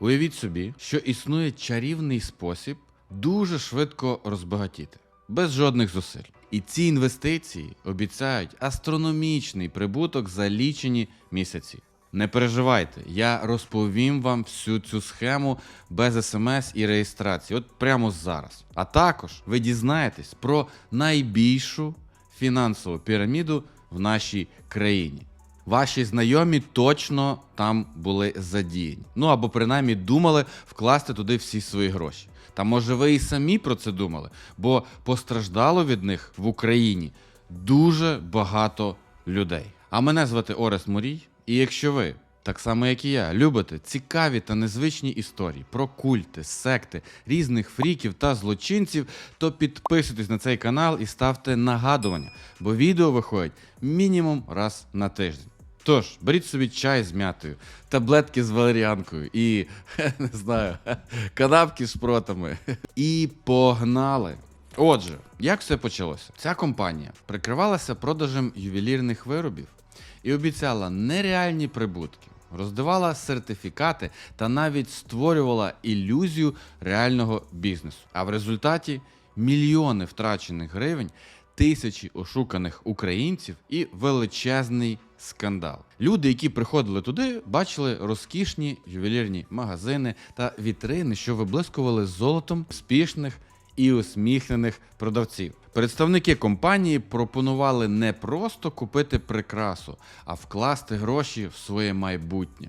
Уявіть собі, що існує чарівний спосіб дуже швидко розбагатіти, без жодних зусиль. І ці інвестиції обіцяють астрономічний прибуток за лічені місяці. Не переживайте, я розповім вам всю цю схему без смс і реєстрації, от прямо зараз. А також ви дізнаєтесь про найбільшу фінансову піраміду в нашій країні. Ваші знайомі точно там були задіяні. Ну або принаймні думали вкласти туди всі свої гроші. Та може ви і самі про це думали, бо постраждало від них в Україні дуже багато людей. А мене звати Орес Морій, і якщо ви, так само як і я, любите цікаві та незвичні історії про культи, секти, різних фріків та злочинців, то підписуйтесь на цей канал і ставте нагадування, бо відео виходять мінімум раз на тиждень. Тож, беріть собі чай з м'ятою, таблетки з валеріанкою і не знаю, канапки з шпротами. І погнали! Отже, як все почалося? Ця компанія прикривалася продажем ювелірних виробів і обіцяла нереальні прибутки, роздавала сертифікати та навіть створювала ілюзію реального бізнесу. А в результаті мільйони втрачених гривень, тисячі ошуканих українців і величезний скандал. Люди, які приходили туди, бачили розкішні ювелірні магазини та вітрини, що виблискували золотом успішних і усміхнених продавців. Представники компанії пропонували не просто купити прикрасу, а вкласти гроші в своє майбутнє.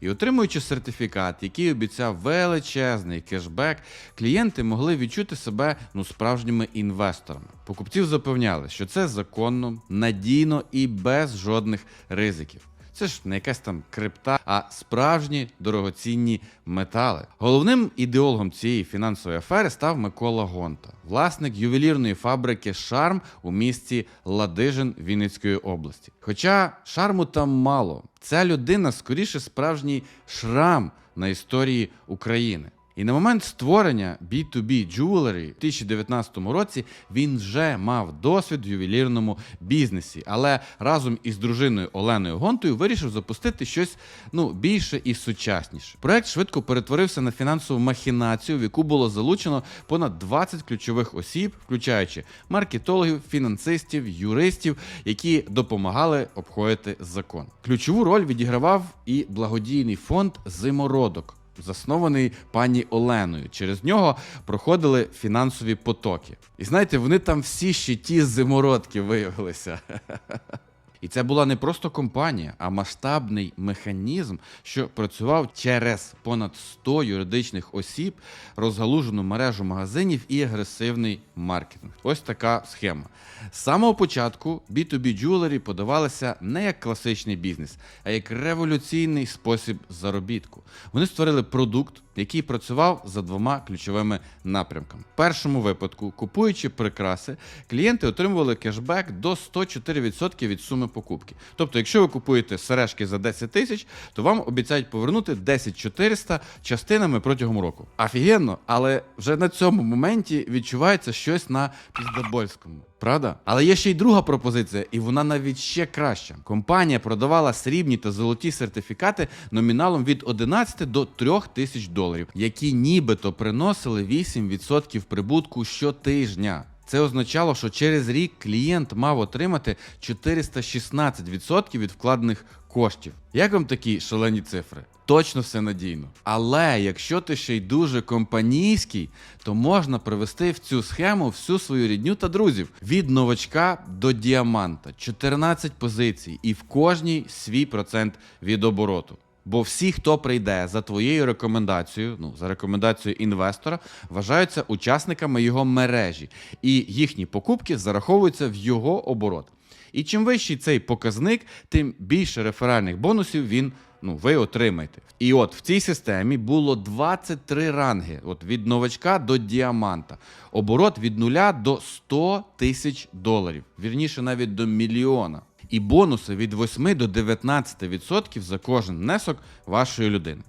І отримуючи сертифікат, який обіцяв величезний кешбек, клієнти могли відчути себе ну справжніми інвесторами. Покупців запевняли, що це законно, надійно і без жодних ризиків. Це ж не якась там крипта, а справжні дорогоцінні метали. Головним ідеологом цієї фінансової афери став Микола Гонта, власник ювелірної фабрики Шарм у місті Ладижин Вінницької області. Хоча шарму там мало, ця людина скоріше справжній шрам на історії України. І на момент створення B2B Jewelry в 2019 році він вже мав досвід в ювелірному бізнесі, але разом із дружиною Оленою Гонтою вирішив запустити щось ну більше і сучасніше. Проект швидко перетворився на фінансову махінацію, в яку було залучено понад 20 ключових осіб, включаючи маркетологів, фінансистів, юристів, які допомагали обходити закон. Ключову роль відігравав і благодійний фонд Зимородок заснований пані Оленою. Через нього проходили фінансові потоки. І знаєте, вони там всі ще ті зимородки виявилися. І це була не просто компанія, а масштабний механізм, що працював через понад 100 юридичних осіб, розгалужену мережу магазинів і агресивний маркетинг. Ось така схема. З самого початку B2B Jewelry подавалися не як класичний бізнес, а як революційний спосіб заробітку. Вони створили продукт, який працював за двома ключовими напрямками. В першому випадку, купуючи прикраси, клієнти отримували кешбек до 104% від суми покупки. Тобто, якщо ви купуєте сережки за 10 тисяч, то вам обіцяють повернути 10 400 частинами протягом року. Офігенно, але вже на цьому моменті відчувається щось на піздобольському. Правда? Але є ще й друга пропозиція, і вона навіть ще краща. Компанія продавала срібні та золоті сертифікати номіналом від 11 до 3 тисяч доларів, які нібито приносили 8% прибутку щотижня. Це означало, що через рік клієнт мав отримати 416% від вкладених коштів. Як вам такі шалені цифри? Точно все надійно. Але якщо ти ще й дуже компанійський, то можна привести в цю схему всю свою рідню та друзів від новачка до діаманта, 14 позицій, і в кожній свій процент від обороту. Бо всі, хто прийде за твоєю рекомендацією, ну за рекомендацією інвестора, вважаються учасниками його мережі, і їхні покупки зараховуються в його оборот. І чим вищий цей показник, тим більше реферальних бонусів він ну, ви отримаєте. І от в цій системі було 23 ранги: от від новачка до діаманта. Оборот від нуля до 100 тисяч доларів. Вірніше, навіть до мільйона. І бонуси від 8 до 19% за кожен внесок вашої людини.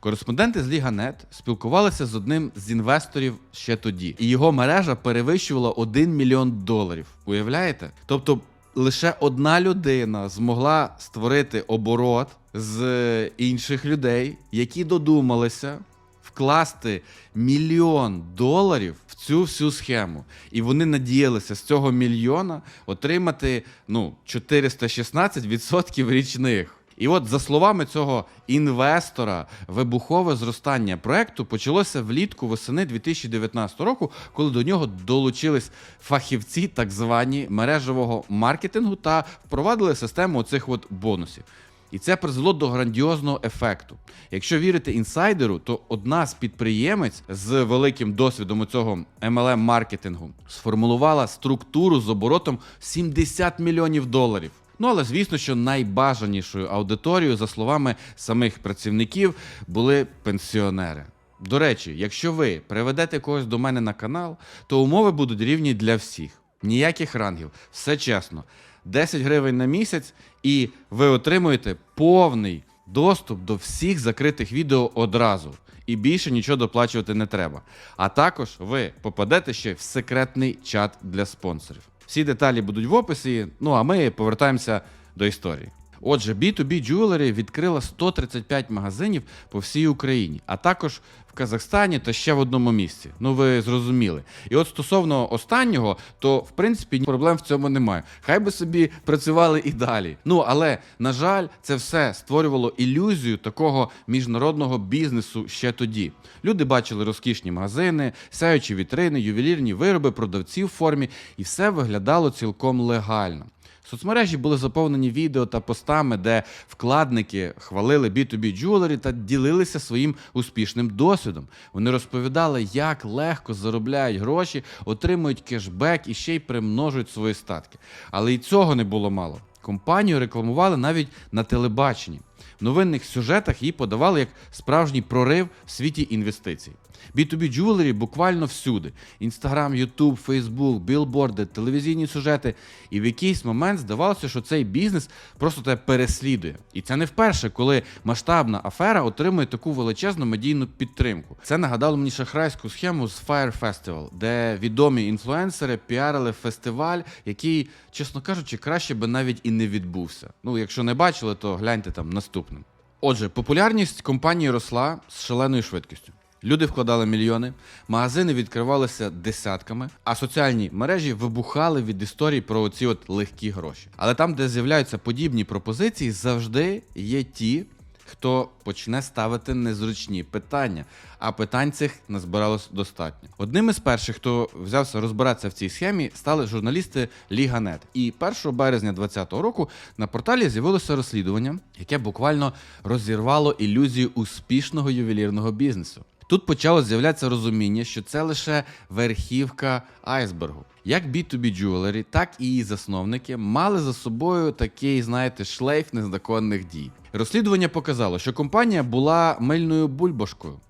Кореспонденти з Ліга.нет спілкувалися з одним з інвесторів ще тоді, і його мережа перевищувала 1 мільйон доларів. Уявляєте? Тобто лише одна людина змогла створити оборот з інших людей, які додумалися вкласти мільйон доларів в цю всю схему. І вони надіялися з цього мільйона отримати ну, 416% річних. І от, за словами цього інвестора, вибухове зростання проекту почалося влітку восени 2019 року, коли до нього долучились фахівці так звані мережевого маркетингу та впровадили систему оцих от бонусів. І це призвело до грандіозного ефекту. Якщо вірити інсайдеру, то одна з підприємець з великим досвідом у цього MLM маркетингу сформулювала структуру з оборотом 70 мільйонів доларів. Ну але звісно, що найбажанішою аудиторією, за словами самих працівників, були пенсіонери. До речі, якщо ви приведете когось до мене на канал, то умови будуть рівні для всіх. Ніяких рангів, все чесно. 10 гривень на місяць, і ви отримуєте повний доступ до всіх закритих відео одразу. І більше нічого доплачувати не треба. А також ви попадете ще в секретний чат для спонсорів. Всі деталі будуть в описі. Ну а ми повертаємося до історії. Отже, B2B Jewelry відкрила 135 магазинів по всій Україні, а також в Казахстані та ще в одному місці. Ну ви зрозуміли. І от стосовно останнього, то в принципі проблем в цьому немає. Хай би собі працювали і далі. Ну але на жаль, це все створювало ілюзію такого міжнародного бізнесу ще тоді. Люди бачили розкішні магазини, сяючі вітрини, ювелірні вироби, продавців в формі, і все виглядало цілком легально. Соцмережі були заповнені відео та постами, де вкладники хвалили B2B Jewelry та ділилися своїм успішним досвідом. Вони розповідали, як легко заробляють гроші, отримують кешбек і ще й примножують свої статки. Але і цього не було мало. Компанію рекламували навіть на телебаченні. В новинних сюжетах її подавали як справжній прорив в світі інвестицій. B2B Jewelry буквально всюди: Instagram, YouTube, Facebook, білборди, телевізійні сюжети. І в якийсь момент здавалося, що цей бізнес просто тебе переслідує. І це не вперше, коли масштабна афера отримує таку величезну медійну підтримку. Це нагадало мені шахрайську схему з Fire Festival, де відомі інфлюенсери піарили фестиваль, який, чесно кажучи, краще би навіть і не відбувся. Ну, якщо не бачили, то гляньте там наступним. Отже, популярність компанії росла з шаленою швидкістю. Люди вкладали мільйони, магазини відкривалися десятками, а соціальні мережі вибухали від історій про ці от легкі гроші. Але там, де з'являються подібні пропозиції, завжди є ті, хто почне ставити незручні питання. А питань цих назбиралось достатньо. Одним із перших, хто взявся розбиратися в цій схемі, стали журналісти Ліга.нет. І 1 березня 2020 року на порталі з'явилося розслідування, яке буквально розірвало ілюзію успішного ювелірного бізнесу. Тут почало з'являтися розуміння, що це лише верхівка айсбергу. Як B2B Jewelry, так і її засновники мали за собою такий, знаєте, шлейф незаконних дій. Розслідування показало, що компанія була мильною бульбашкою,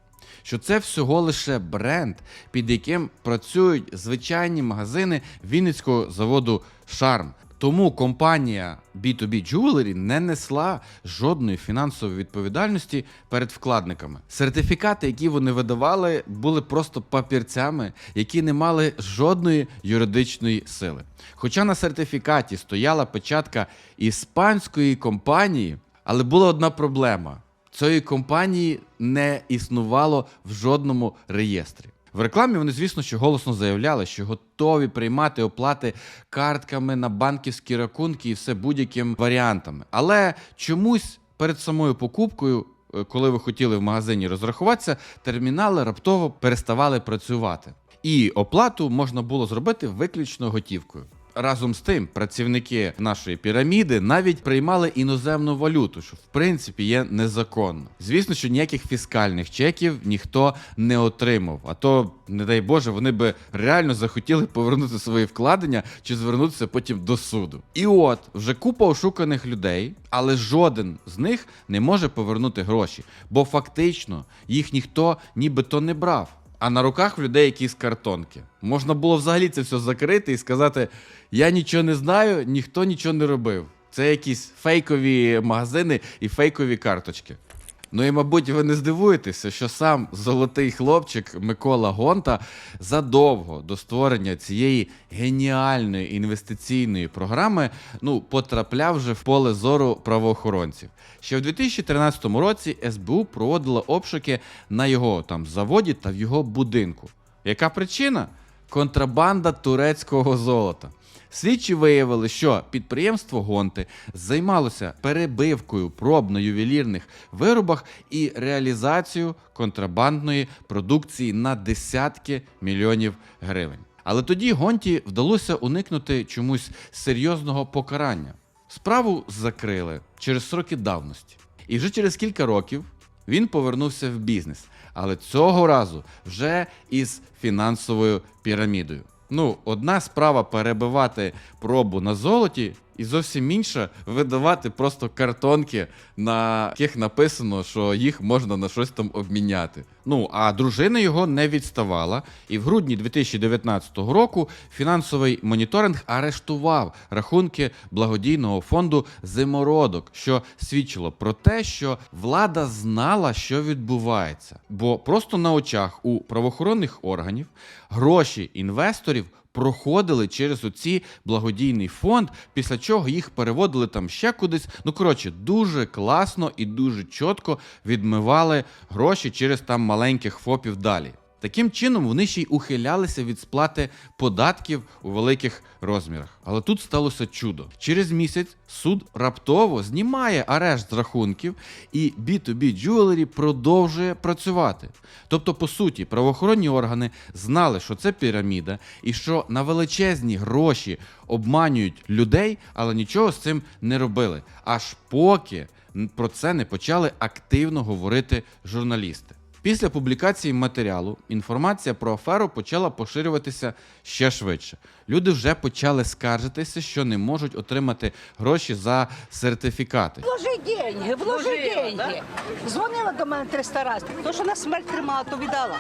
що це всього лише бренд, під яким працюють звичайні магазини Вінницького заводу Шарм. Тому компанія B2B Jewelry не несла жодної фінансової відповідальності перед вкладниками. Сертифікати, які вони видавали, були просто папірцями, які не мали жодної юридичної сили. Хоча на сертифікаті стояла печатка іспанської компанії, але була одна проблема: цієї компанії не існувало в жодному реєстрі. В рекламі вони, звісно, що голосно заявляли, що готові приймати оплати картками на банківські рахунки і все будь-якими варіантами. Але чомусь перед самою покупкою, е, коли ви хотіли в магазині розрахуватися, термінали раптово переставали працювати. І оплату можна було зробити виключно готівкою. Разом з тим, працівники нашої піраміди навіть приймали іноземну валюту, що в принципі є незаконно. Звісно, що ніяких фіскальних чеків ніхто не отримав. А то, не дай Боже, вони би реально захотіли повернути свої вкладення чи звернутися потім до суду. І от вже купа ошуканих людей, але жоден з них не може повернути гроші, бо фактично їх ніхто нібито не брав. А на руках в людей якісь картонки. Можна було взагалі це все закрити і сказати: я нічого не знаю, ніхто нічого не робив. Це якісь фейкові магазини і фейкові карточки. Ну і мабуть, ви не здивуєтеся, що сам золотий хлопчик Микола Гонта задовго до створення цієї геніальної інвестиційної програми ну потрапляв вже в поле зору правоохоронців. Ще в 2013 році СБУ проводила обшуки на його там заводі та в його будинку. Яка причина? Контрабанда турецького золота. Слідчі виявили, що підприємство Гонти займалося перебивкою проб на ювелірних виробах і реалізацією контрабандної продукції на десятки мільйонів гривень. Але тоді Гонті вдалося уникнути чомусь серйозного покарання. Справу закрили через сроки давності. І вже через кілька років він повернувся в бізнес, але цього разу вже із фінансовою пірамідою. Ну, одна справа перебивати пробу на золоті, і зовсім інша видавати просто картонки, на яких написано, що їх можна на щось там обміняти. Ну а дружина його не відставала, і в грудні 2019 року фінансовий моніторинг арештував рахунки благодійного фонду Зимородок, що свідчило про те, що влада знала, що відбувається, бо просто на очах у правоохоронних органів гроші інвесторів проходили через оці благодійний фонд, після чого їх переводили там ще кудись. Ну коротше, дуже класно і дуже чітко відмивали гроші через там маленьких ФОПів далі. Таким чином вони ще й ухилялися від сплати податків у великих розмірах. Але тут сталося чудо. Через місяць суд раптово знімає арешт з рахунків, і B2B Jewelry продовжує працювати. Тобто, по суті, правоохоронні органи знали, що це піраміда, і що на величезні гроші обманюють людей, але нічого з цим не робили. Аж поки про це не почали активно говорити журналісти. Після публікації матеріалу інформація про аферу почала поширюватися ще швидше. Люди вже почали скаржитися, що не можуть отримати гроші за сертифікати. Вложи деньги, вложи деньги. Дзвонила до мене 300 разів. То, що на смерть тримала, то віддала.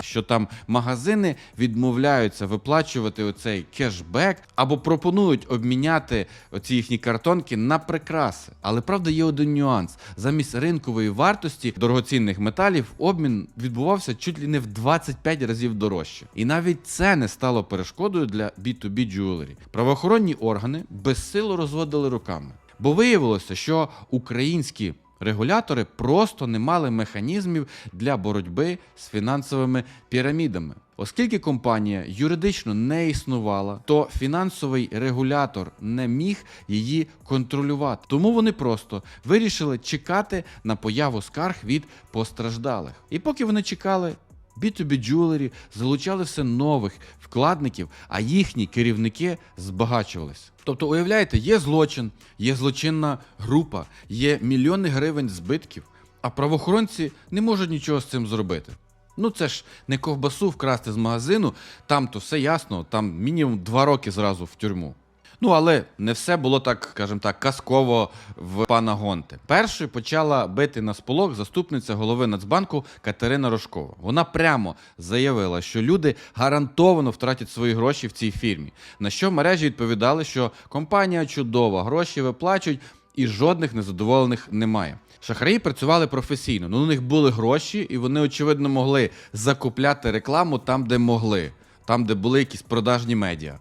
що там магазини відмовляються виплачувати оцей кешбек або пропонують обміняти оці їхні картонки на прикраси. Але правда є один нюанс: замість ринкової вартості дорогоцінних металів обмін відбувався чуть ли не в 25 разів дорожче. І навіть це не стало перешкодою для B2B Jewelry. Правоохоронні органи безсило розводили руками. Бо виявилося, що українські регулятори просто не мали механізмів для боротьби з фінансовими пірамідами. Оскільки компанія юридично не існувала, то фінансовий регулятор не міг її контролювати. Тому вони просто вирішили чекати на появу скарг від постраждалих. І поки вони чекали, B2B Jewelry залучали все нових вкладників, а їхні керівники збагачувалися. Тобто, уявляєте, є злочин, є злочинна група, є мільйони гривень збитків, а правоохоронці не можуть нічого з цим зробити. Ну це ж не ковбасу вкрасти з магазину, там то все ясно, там мінімум два роки зразу в тюрму. Ну, але не все було так, скажімо так, казково в пана Гонти. Першою почала бити на сполох заступниця голови Нацбанку Катерина Рожкова. Вона прямо заявила, що люди гарантовано втратять свої гроші в цій фірмі. На що мережі відповідали, що компанія чудова, гроші виплачують і жодних незадоволених немає. Шахраї працювали професійно. Ну, у них були гроші, і вони, очевидно, могли закупляти рекламу там, де могли, там, де були якісь продажні медіа.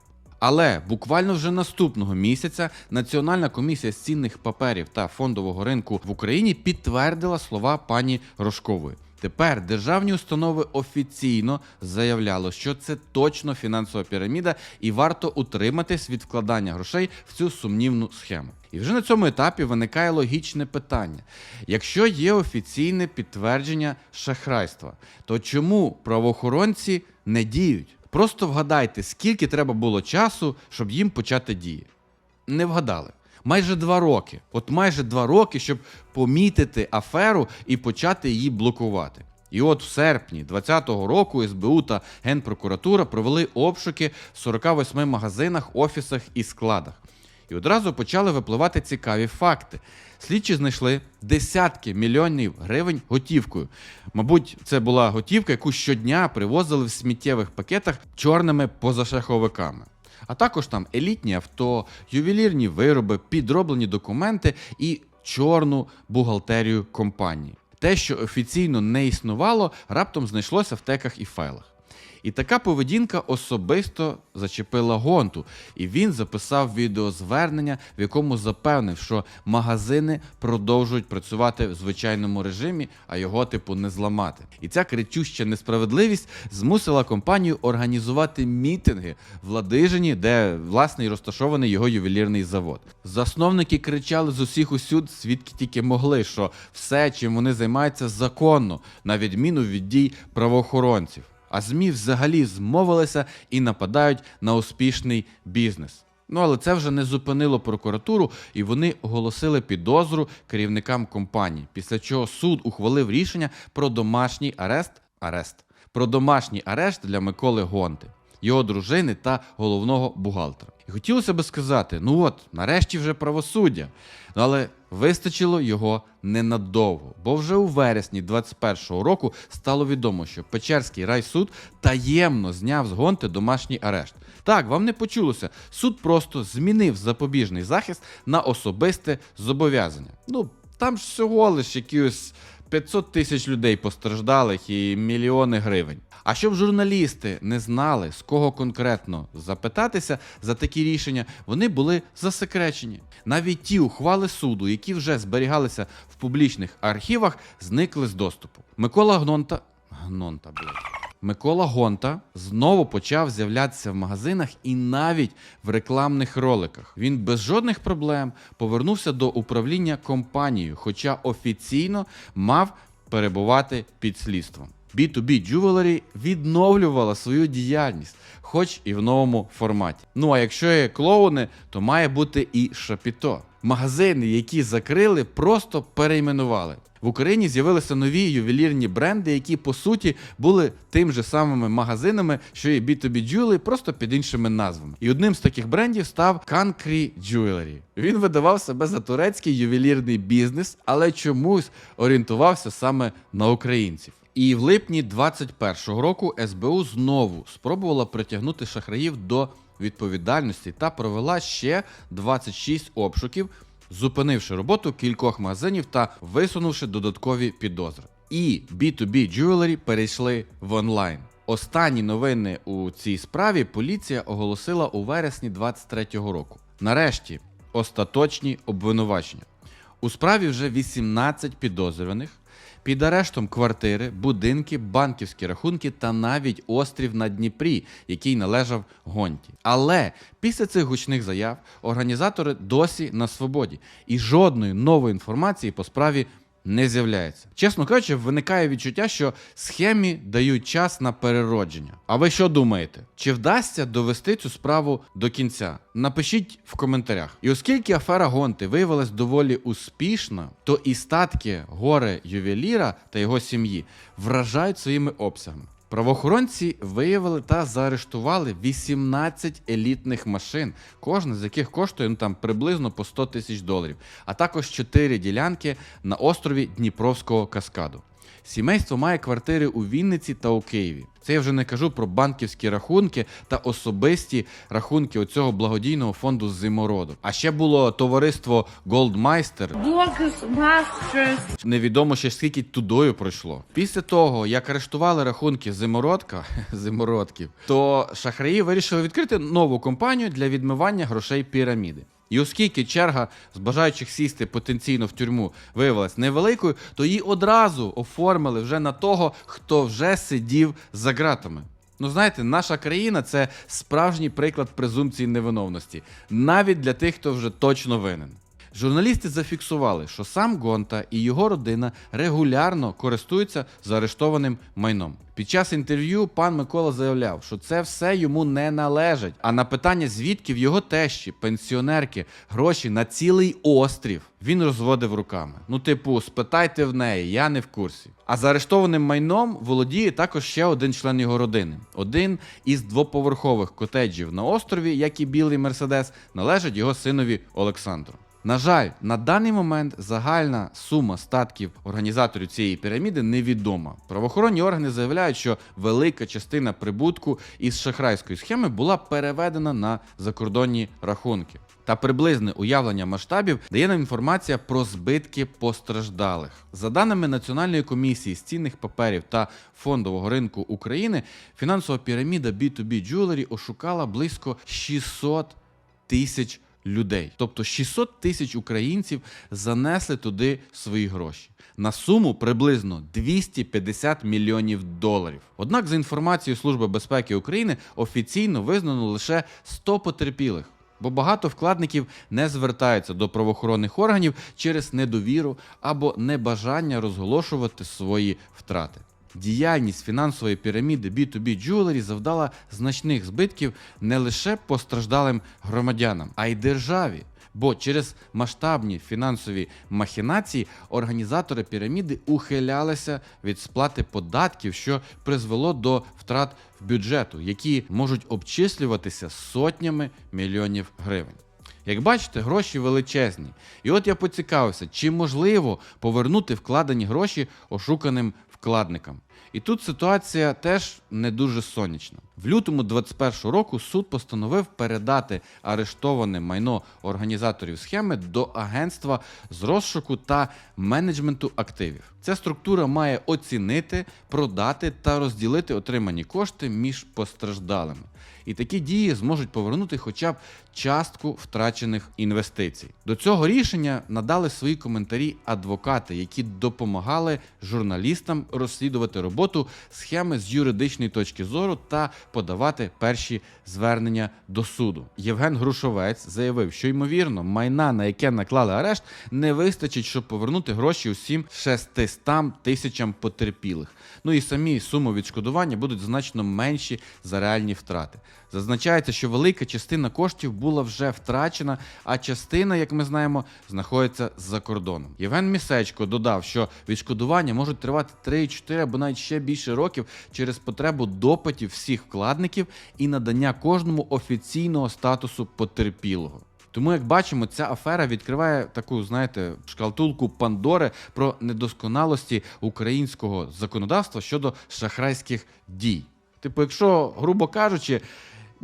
Але буквально вже наступного місяця Національна комісія з цінних паперів та фондового ринку в Україні підтвердила слова пані Рожкової. Тепер державні установи офіційно заявляли, що це точно фінансова піраміда, і варто утриматись від вкладання грошей в цю сумнівну схему. І вже на цьому етапі виникає логічне питання: якщо є офіційне підтвердження шахрайства, то чому правоохоронці не діють? Просто вгадайте, скільки треба було часу, щоб їм почати дії. Не вгадали. Майже два роки. От майже два роки, щоб помітити аферу і почати її блокувати. І от в серпні 2020 року СБУ та Генпрокуратура провели обшуки в 48 магазинах, офісах і складах. І одразу почали випливати цікаві факти. Слідчі знайшли десятки мільйонів гривень готівкою. Мабуть, це була готівка, яку щодня привозили в сміттєвих пакетах чорними позашаховиками. А також там елітні авто, ювелірні вироби, підроблені документи і чорну бухгалтерію компанії. Те, що офіційно не існувало, раптом знайшлося в теках і файлах. І така поведінка особисто зачепила Гонту, і він записав відеозвернення, в якому запевнив, що магазини продовжують працювати в звичайному режимі, а його типу не зламати. І ця кричуща несправедливість змусила компанію організувати мітинги в Ладижині, де власне і розташований його ювелірний завод. Засновники кричали з усіх усюд, свідки тільки могли, що все, чим вони займаються, законно, на відміну від дій правоохоронців. А ЗМІ взагалі змовилися і нападають на успішний бізнес. Ну але це вже не зупинило прокуратуру, і вони оголосили підозру керівникам компанії. Після чого суд ухвалив рішення про домашній арест, арест про домашній арешт для Миколи Гонти, його дружини та головного бухгалтера. І хотілося би сказати: ну от, нарешті вже правосуддя. Ну, але вистачило його ненадовго, бо вже у вересні 21-го року стало відомо, що Печерський райсуд таємно зняв з Гонти домашній арешт. Так, вам не почулося. Суд просто змінив запобіжний захист на особисте зобов'язання. Ну, там ж всього лиш якісь 500 тисяч людей постраждалих і мільйони гривень. А щоб журналісти не знали, з кого конкретно запитатися за такі рішення, вони були засекречені. Навіть ті ухвали суду, які вже зберігалися в публічних архівах, зникли з доступу. Микола Гнонта. Гнонта, блядь. Микола Гонта знову почав з'являтися в магазинах і навіть в рекламних роликах. Він без жодних проблем повернувся до управління компанією, хоча офіційно мав перебувати під слідством. B2B Jewelry відновлювала свою діяльність, хоч і в новому форматі. Ну а якщо є клоуни, то має бути і шапіто. Магазини, які закрили, просто перейменували. В Україні з'явилися нові ювелірні бренди, які по суті були тим же самими магазинами, що і B2B Jewelry, просто під іншими назвами. І одним з таких брендів став Concrete Jewelry. Він видавав себе за турецький ювелірний бізнес, але чомусь орієнтувався саме на українців. І в липні 21-го року СБУ знову спробувала притягнути шахраїв до відповідальності та провела ще 26 обшуків, зупинивши роботу кількох магазинів та висунувши додаткові підозри. І B2B Jewelry перейшли в онлайн. Останні новини у цій справі поліція оголосила у вересні 23-го року. Нарешті остаточні обвинувачення. У справі вже 18 підозрюваних. Під арештом квартири, будинки, банківські рахунки та навіть острів на Дніпрі, який належав Гонті. Але після цих гучних заяв організатори досі на свободі, і жодної нової інформації по справі не з'являється. Чесно кажучи, виникає відчуття, що схемі дають час на переродження. А ви що думаєте? Чи вдасться довести цю справу до кінця? Напишіть в коментарях. І оскільки афера Гонти виявилась доволі успішна, то і статки горе ювеліра та його сім'ї вражають своїми обсягами. Правоохоронці виявили та заарештували 18 елітних машин, кожна з яких коштує ну, там приблизно по 100 тисяч доларів, а також 4 ділянки на острові Дніпровського каскаду. Сімейство має квартири у Вінниці та у Києві. Це я вже не кажу про банківські рахунки та особисті рахунки оцього благодійного фонду зимороду. А ще було товариство Goldmeister, Невідомо ще скільки тудою пройшло. Після того, як арештували рахунки зимородка зимородків, то шахраї вирішили відкрити нову компанію для відмивання грошей піраміди. І оскільки черга з бажаючих сісти потенційно в тюрму виявилась невеликою, то її одразу оформили вже на того, хто вже сидів за ґратами. Ну, знаєте, наша країна це справжній приклад презумпції невиновності, навіть для тих, хто вже точно винен. Журналісти зафіксували, що сам Гонта і його родина регулярно користуються заарештованим майном. Під час інтерв'ю пан Микола заявляв, що це все йому не належить. А на питання, звідки в його тещі, пенсіонерки, гроші на цілий острів, він розводив руками. Ну, типу, спитайте в неї, я не в курсі. А заарештованим майном володіє також ще один член його родини. Один із двоповерхових котеджів на острові, як і білий мерседес, належить його синові Олександру. На жаль, на даний момент загальна сума статків організаторів цієї піраміди невідома. Правоохоронні органи заявляють, що велика частина прибутку із шахрайської схеми була переведена на закордонні рахунки. та приблизне уявлення масштабів дає нам інформація про збитки постраждалих. За даними Національної комісії з цінних паперів та фондового ринку України, фінансова піраміда B2B Jewelry ошукала близько 600 тисяч людей. Тобто 600 тисяч українців занесли туди свої гроші. На суму приблизно 250 мільйонів доларів. Однак, за інформацією Служби безпеки України, офіційно визнано лише 100 потерпілих. Бо багато вкладників не звертаються до правоохоронних органів через недовіру або небажання розголошувати свої втрати. Діяльність фінансової піраміди B2B Jewelry завдала значних збитків не лише постраждалим громадянам, а й державі. Бо через масштабні фінансові махінації організатори піраміди ухилялися від сплати податків, що призвело до втрат в бюджету, які можуть обчислюватися сотнями мільйонів гривень. Як бачите, гроші величезні. І от я поцікавився, чи можливо повернути вкладені гроші ошуканим вкладникам. І тут ситуація теж не дуже сонячна. В лютому 2021 року суд постановив передати арештоване майно організаторів схеми до агентства з розшуку та менеджменту активів. Ця структура має оцінити, продати та розділити отримані кошти між постраждалими. І такі дії зможуть повернути хоча б частку втрачених інвестицій. До цього рішення надали свої коментарі адвокати, які допомагали журналістам розслідувати роботу схеми з юридичної точки зору та подавати перші звернення до суду. Євген Грушовець заявив, що ймовірно майна, на яке наклали арешт, не вистачить, щоб повернути гроші усім 600 тисячам потерпілих. Ну і самі суми відшкодування будуть значно менші за реальні втрати. Зазначається, що велика частина коштів була вже втрачена, а частина, як ми знаємо, знаходиться за кордоном. Євген Місечко додав, що відшкодування можуть тривати 3-4 або навіть ще більше років через потребу допитів всіх вкладників і надання кожному офіційного статусу потерпілого. Тому, як бачимо, ця афера відкриває таку, знаєте, шкалтулку Пандори про недосконалості українського законодавства щодо шахрайських дій. Типу, якщо, грубо кажучи,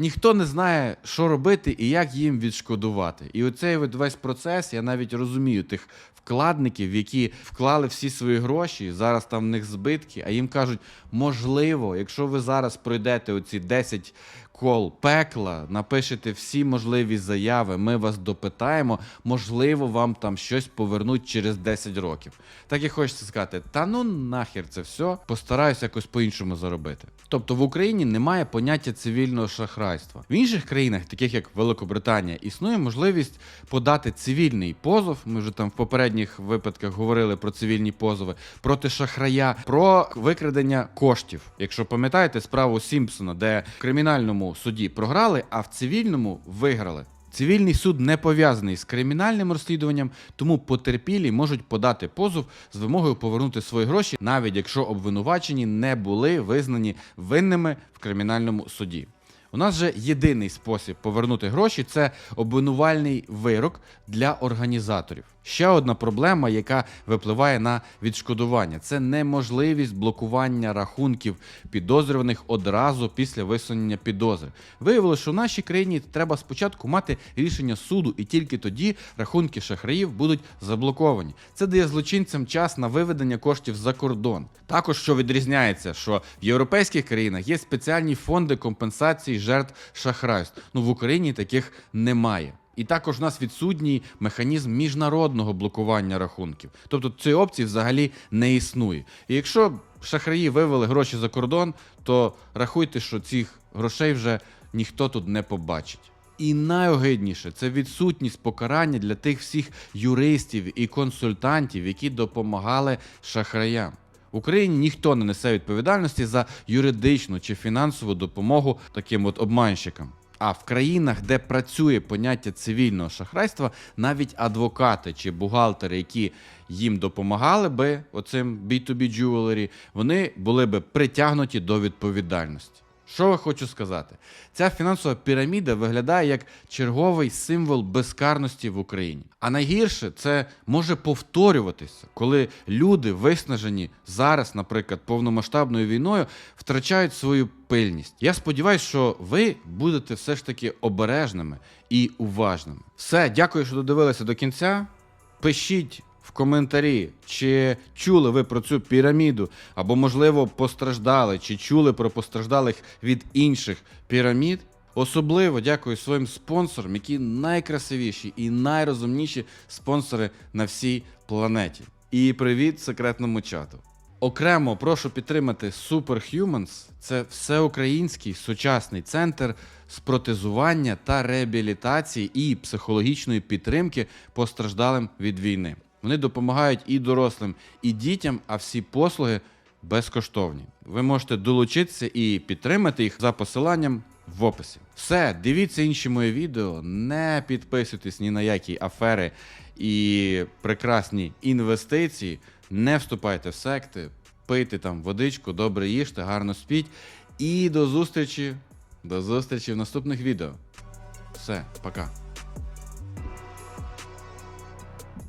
ніхто не знає, що робити і як їм відшкодувати. І оцей весь процес, я навіть розумію тих вкладників, які вклали всі свої гроші, зараз там в них збитки, а їм кажуть, можливо, якщо ви зараз пройдете оці 10 кол пекла, напишете всі можливі заяви, ми вас допитаємо, можливо, вам там щось повернуть через 10 років. Так і хочеться сказати, та ну нахер це все, постараюся якось по-іншому заробити. Тобто в Україні немає поняття цивільного шахрайства. В інших країнах, таких як Великобританія, існує можливість подати цивільний позов. Ми вже там в попередніх випадках говорили про цивільні позови проти шахрая, про викрадення коштів. Якщо пам'ятаєте справу Сімпсона, де в суді програли, а в цивільному виграли. Цивільний суд не пов'язаний з кримінальним розслідуванням, тому потерпілі можуть подати позов з вимогою повернути свої гроші, навіть якщо обвинувачені не були визнані винними в кримінальному суді. У нас же єдиний спосіб повернути гроші це обвинувальний вирок для організаторів. Ще одна проблема, яка випливає на відшкодування, це неможливість блокування рахунків підозрюваних одразу після висунення підозри. Виявилося, що в нашій країні треба спочатку мати рішення суду, і тільки тоді рахунки шахраїв будуть заблоковані. Це дає злочинцям час на виведення коштів за кордон. Також що відрізняється, що в європейських країнах є спеціальні фонди компенсації жертв шахрайств. Ну в Україні таких немає. І також у нас відсутній механізм міжнародного блокування рахунків. Тобто цієї опції взагалі не існує. І якщо шахраї вивели гроші за кордон, то рахуйте, що цих грошей вже ніхто тут не побачить. І найогидніше це відсутність покарання для тих всіх юристів і консультантів, які допомагали шахраям. В Україні ніхто не несе відповідальності за юридичну чи фінансову допомогу таким от обманщикам. А в країнах, де працює поняття цивільного шахрайства, навіть адвокати чи бухгалтери, які їм допомагали би оцим B2B Jewelry, вони були би притягнуті до відповідальності. Що я хочу сказати? Ця фінансова піраміда виглядає як черговий символ безкарності в Україні. А найгірше це може повторюватися, коли люди, виснажені зараз, наприклад, повномасштабною війною, втрачають свою пильність. Я сподіваюся, що ви будете все ж таки обережними і уважними. Все, дякую, що додивилися до кінця. Пишіть в коментарі, чи чули ви про цю піраміду, або, можливо, постраждали, чи чули про постраждалих від інших пірамід. Особливо дякую своїм спонсорам, які найкрасивіші і найрозумніші спонсори на всій планеті. І привіт секретному чату. Окремо прошу підтримати Superhumans. Це всеукраїнський сучасний центр з протезування та реабілітації і психологічної підтримки постраждалим від війни. Вони допомагають і дорослим, і дітям, а всі послуги безкоштовні. Ви можете долучитися і підтримати їх за посиланням в описі. Все, дивіться інші мої відео, не підписуйтесь ні на які афери і прекрасні інвестиції, не вступайте в секти, пийте там водичку, добре їжте, гарно спіть. І до зустрічі, до зустрічі в наступних відео. Все, пока.